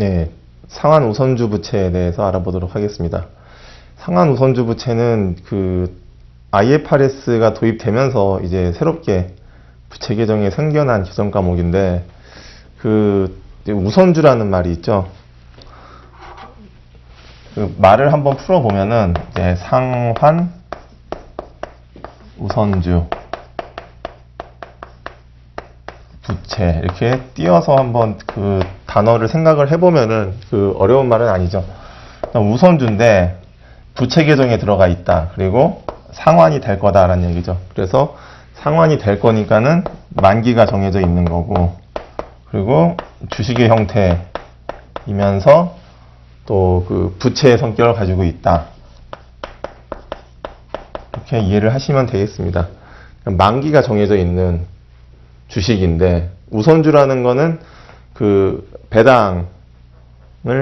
네, 상한 우선주 부채에 대해서 알아보도록 하겠습니다. 상한 우선주 부채는 그 IFRS가 도입되면서 이제 새롭게 부채 계정에 생겨난 계정 과목인데 그 우선주라는 말이 있죠. 그 말을 한번 풀어보면은 이제 상환 우선주 부채 이렇게 띄어서 한번 그 단어를 생각을 해보면은 그 어려운 말은 아니죠. 우선주인데 부채 계정에 들어가 있다. 그리고 상환이 될 거다라는 얘기죠. 그래서 상환이 될 거니까는 만기가 정해져 있는 거고 그리고 주식의 형태이면서 또 그 부채의 성격을 가지고 있다. 이렇게 이해를 하시면 되겠습니다. 만기가 정해져 있는 주식인데 우선주라는 거는 그 배당을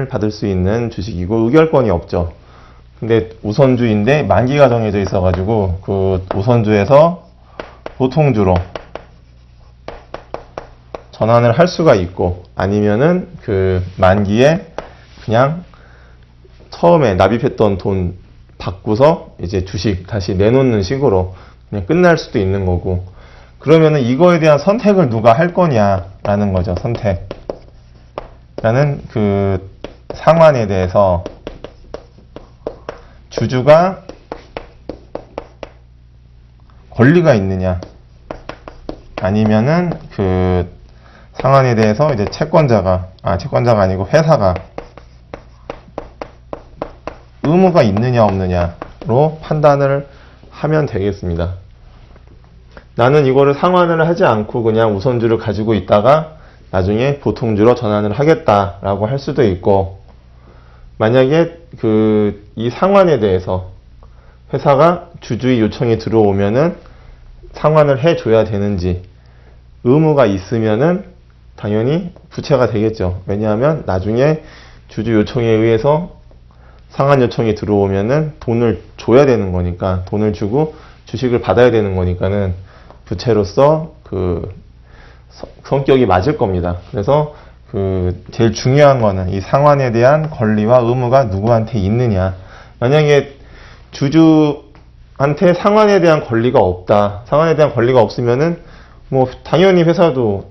받을 수 있는 주식이고 의결권이 없죠. 근데 우선주인데 만기가 정해져 있어 가지고 그 우선주에서 보통주로 전환을 할 수가 있고 아니면은 그 만기에 그냥 처음에 납입했던 돈 받고서 이제 주식 다시 내놓는 식으로 그냥 끝날 수도 있는 거고 그러면은 이거에 대한 선택을 누가 할 거냐라는 거죠 선택 라는 그 상환에 대해서 주주가 권리가 있느냐 아니면은 그 상환에 대해서 이제 채권자가 아 채권자가 아니고 회사가 의무가 있느냐 없느냐로 판단을 하면 되겠습니다. 나는 이거를 상환을 하지 않고 그냥 우선주를 가지고 있다가 나중에 보통주로 전환을 하겠다라고 할 수도 있고 만약에 그 이 상환에 대해서 회사가 주주의 요청이 들어오면은 상환을 해줘야 되는지 의무가 있으면은 당연히 부채가 되겠죠. 왜냐하면 나중에 주주 요청에 의해서 상환 요청이 들어오면은 돈을 줘야 되는 거니까 돈을 주고 주식을 받아야 되는 거니까는 부채로서 그 서- 성격이 맞을 겁니다. 그래서 그 제일 중요한 거는 이 상환에 대한 권리와 의무가 누구한테 있느냐. 만약에 주주한테 상환에 대한 권리가 없다. 상환에 대한 권리가 없으면은 뭐 당연히 회사도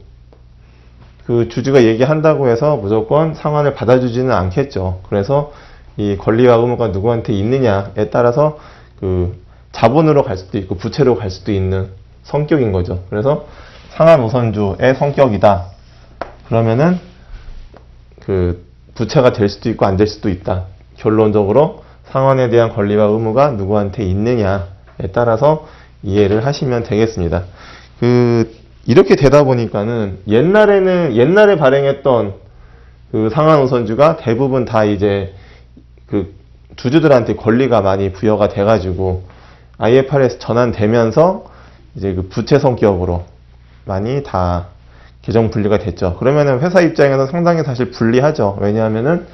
그 주주가 얘기한다고 해서 무조건 상환을 받아주지는 않겠죠. 그래서 이 권리와 의무가 누구한테 있느냐에 따라서 그 자본으로 갈 수도 있고 부채로 갈 수도 있는 성격인 거죠. 그래서 상한 우선주의 성격이다. 그러면은 그 부채가 될 수도 있고 안 될 수도 있다. 결론적으로 상환에 대한 권리와 의무가 누구한테 있느냐에 따라서 이해를 하시면 되겠습니다. 그 이렇게 되다 보니까는 옛날에는 옛날에 발행했던 그 상한 우선주가 대부분 다 이제 그 주주들한테 권리가 많이 부여가 돼가지고 IFRS 전환되면서 이제 그 부채 성격으로 많이 다 계정 분리가 됐죠. 그러면은 회사 입장에서 상당히 사실 불리하죠. 왜냐하면은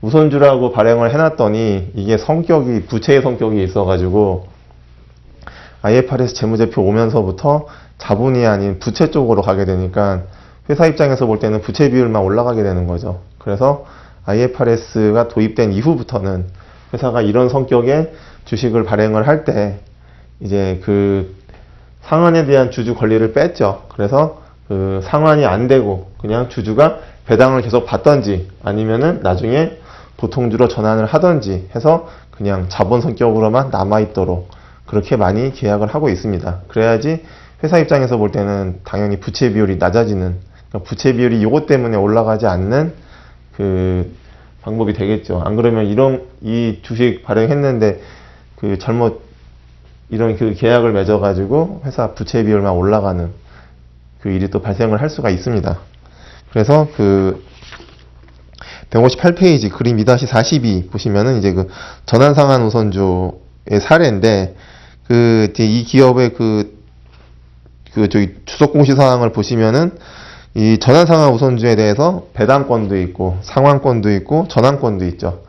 우선주라고 발행을 해놨더니 이게 성격이 부채의 성격이 있어가지고 IFRS 재무제표 오면서부터 자본이 아닌 부채 쪽으로 가게 되니까 회사 입장에서 볼 때는 부채 비율만 올라가게 되는 거죠. 그래서 IFRS가 도입된 이후부터는 회사가 이런 성격의 주식을 발행을 할 때 이제 그 상환에 대한 주주 권리를 뺐죠. 그래서 그 상환이 안 되고 그냥 주주가 배당을 계속 받던지 아니면은 나중에 보통주로 전환을 하던지 해서 그냥 자본 성격으로만 남아있도록 그렇게 많이 계약을 하고 있습니다. 그래야지 회사 입장에서 볼 때는 당연히 부채 비율이 낮아지는 그러니까 부채 비율이 이것 때문에 올라가지 않는 그 방법이 되겠죠. 안 그러면 이런 이 주식 발행했는데 그 잘못 이런 그 계약을 맺어가지고 회사 부채 비율만 올라가는 그 일이 또 발생을 할 수가 있습니다. 그래서 그 158페이지 그림 2-42 보시면은 이제 그 전환 상한 우선주의 사례인데 그 이 기업의 그, 그 저기 주석 공시 사항을 보시면은 이 전환 상한 우선주에 대해서 배당권도 있고 상환권도 있고 전환권도 있죠.